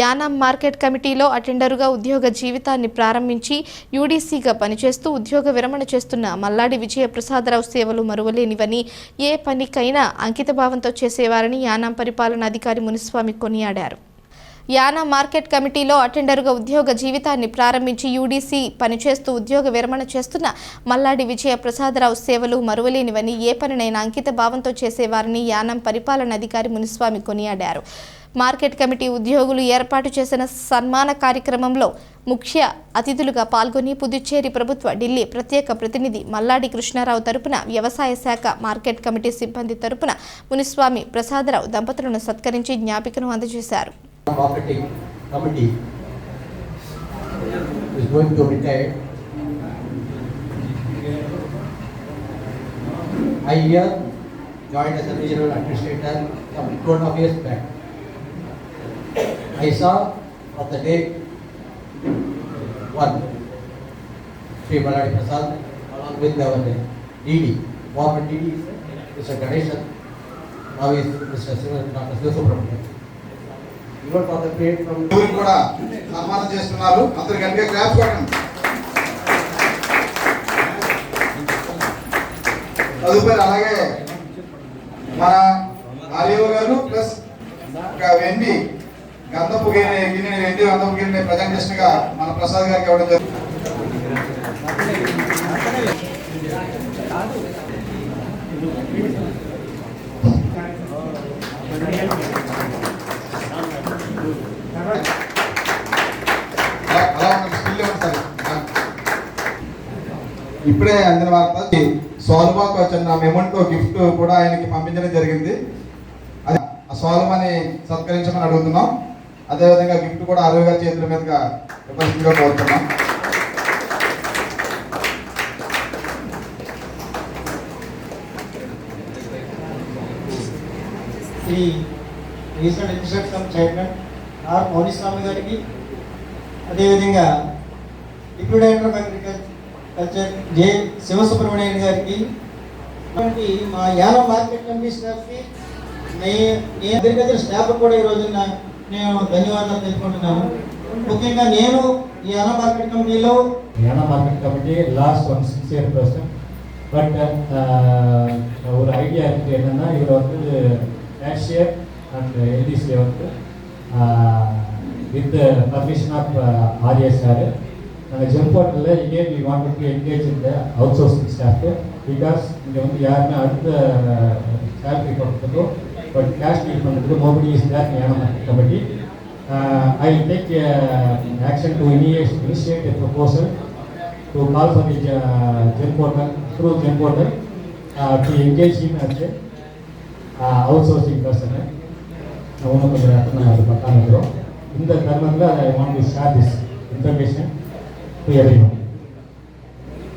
Yanam market కమిటీలో అటెండరుగా ఉద్యోగ జీవితాన్ని ప్రారంభించి యూడీసీగా పనిచేస్తూ ఉద్యోగ విరమణ చేస్తున్న మల్లాడి విజయ ప్రసాదరావు సేవలు మరువలేనివని ఏ పనికైనా అంకితభావంతో చేసేవారని యానాం పరిపాలనాధికారి మునిస్వామి కొనియాడారు. యానా మార్కెట్ కమిటీలో అటెండరుగా ఉద్యోగ జీవితాన్ని ప్రారంభించి యూడీసీ పనిచేస్తూ ఉద్యోగ విరమణ చేస్తున్న మల్లాడి విజయ ప్రసాదరావు సేవలు మరువలేనివని ఏ పనినైనా అంకిత భావంతో చేసేవారని యానం పరిపాలన అధికారి మునిస్వామి కొనియాడారు. మార్కెట్ కమిటీ ఉద్యోగులు ఏర్పాటు చేసిన సన్మాన కార్యక్రమంలో ముఖ్య అతిథులుగా పాల్గొని పుదుచ్చేరి ప్రభుత్వ ఢిల్లీ ప్రత్యేక ప్రతినిధి మల్లాడి కృష్ణారావు తరపున వ్యవసాయ శాఖ మార్కెట్ కమిటీ సిబ్బంది తరపున మునిస్వామి ప్రసాదరావు దంపతులను సత్కరించి జ్ఞాపికను అందజేశారు. Marketing Committee is going to retire. I here joined as a regional administrator some two and a half years back. I saw of the day one, Sri Baladi Prasad, along with our DD, former DD, Mr. Ganeshan, now is Mr. Siva- Dr. Sivasubramanian. కూడా సన్మానం చేస్తున్నారు. అందరు గట్టిగా claps కొట్టండి. తదుపరి అలాగే మన ఆర్యో గారు ప్లస్ ఇంకా వెండి గంధపు గిన్నె గిన్నె వెండి గంధపు గిన్నె ప్రజెంటేషన్గా మన ప్రసాద్ గారికి ఇవ్వడం జరుగుతుంది. ఇప్పుడే అందిన వార్త సోల్మాకు చిన్న మెమెంటో గిఫ్ట్ కూడా ఆయనకి పంపించడం జరిగింది. అది ఆ సోల్మాని సత్కరించమని అడుగుతున్నాం. అదేవిధంగా గిఫ్ట్ కూడా అరవై గారి చేతుల మీదుగా ఇవ్వాల్సిందిగా కోరుతున్నాం. Shri recent instruction chairman R Mouniswamy గారికి అదేవిధంగా deputy director of agriculture J Sivasubramanyam గారికి ఇటువంటి మా యానం మార్కెట్ కమిటీ స్టాఫ్కి నే నేను అగ్రికల్చర్ స్టాఫ్ కూడా ఈ రోజున నేను ధన్యవాదాలు తెలుపుకుంటున్నాను ముఖ్యంగా నేను ఈ యానం మార్కెట్ కమిటీలో Yana Market Committee last one six year person. But uh, our idea is என்னன்னா இவர் வந்து cashier and LDC வந்து with the permission of uh, RS sir நாங்கள் ஜெம் பாட்டில் இங்கேயும் வி வாண்ட் டு என்கேஜ் இந்த அவுட் சோர்சிங் ஸ்டாஃப்க்கு because இங்கே வந்து யாருமே அடுத்த சேலரி கொடுத்ததோ பட் கேஷ் டீல் பண்ணுறதுக்கு nobody is there Yanam kabaddi I take action to inish initiate a proposal to call for the GeM portal through GeM portal to engage in as outsourcing person ஒன்றும் கொஞ்சம் நல்லா அது பார்க்காம இருக்கிறோம். இந்த தருணத்தில் I want to share this information É e a